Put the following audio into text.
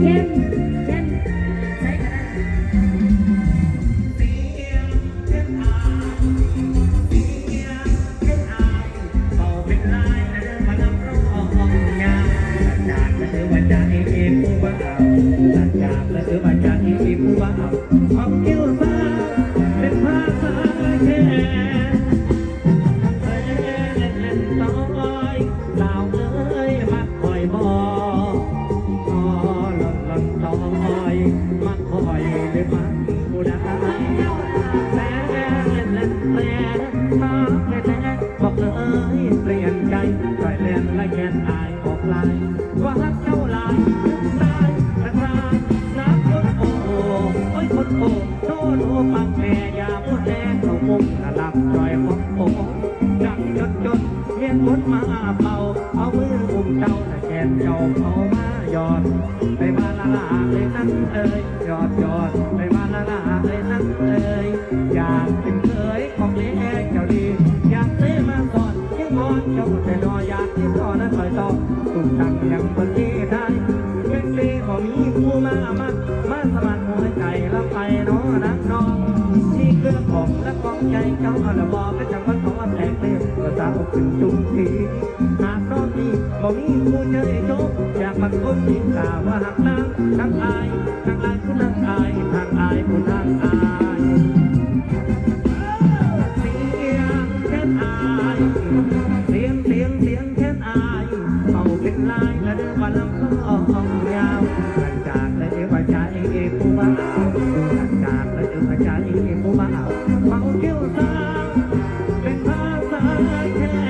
เช่นเช่นใช้ก็ได้เสียงเช่นอายเสียงเช่นอายเบาเป็นลายและเดินมานับร้องยาม อยมักคอยหรือมักผู้ใดแล่เล่นเล่นแล่มาเล่นแล่บอกเลยเปลี่ยนใจปล่อยเล่นและแกนอายออกลายว่าฮักเจ้าลายตายกระทานับคนโอ้โอ้ยคนโอ้โน่นโอ้ปักแม่ยาพูดแลเขามุมกะลับจอยมองโอ้จักจนจนเวียนวนมาเป่าเอามืออุ้มเจ้าแต่แขนเจ้าเอามาหยอดไปมาลา เลยนั่นเอ่ยยอดยอดไปมาละลาเลยนั่นเอ่ยอยากเป็นเคยของเลี้ยงเจ้าดีอยากเต้มาก่อนยังงอนเจ้าแต่นออยากที่ต่อนั้นคอยต่อตุกตังยังบนที่ได้เป็นปีขอมีผู้มามามาสมัครหัวใจแล้วไปน้อนักน้องที่เครื่องของและกองใจเจ้าอาละบอกก็จะวัน ขึ้นทุกทีหากรอบนี้บ่มีผู้เชยโจบอยากมาคนที่ข่าว่าหักนางทั้งอายทั้งอายผู้นางอายทางอายผู้นางอายเสียงแค่นอาเสียงเสียงเสียงแค่นอาเอาเป็นลายและเดินวันลำคอยาวหลังจากได้เอวใจเอผู้บ่าหลังจากได้เอวใจเอผู้บ่าเมาเที่ยวสาว and pass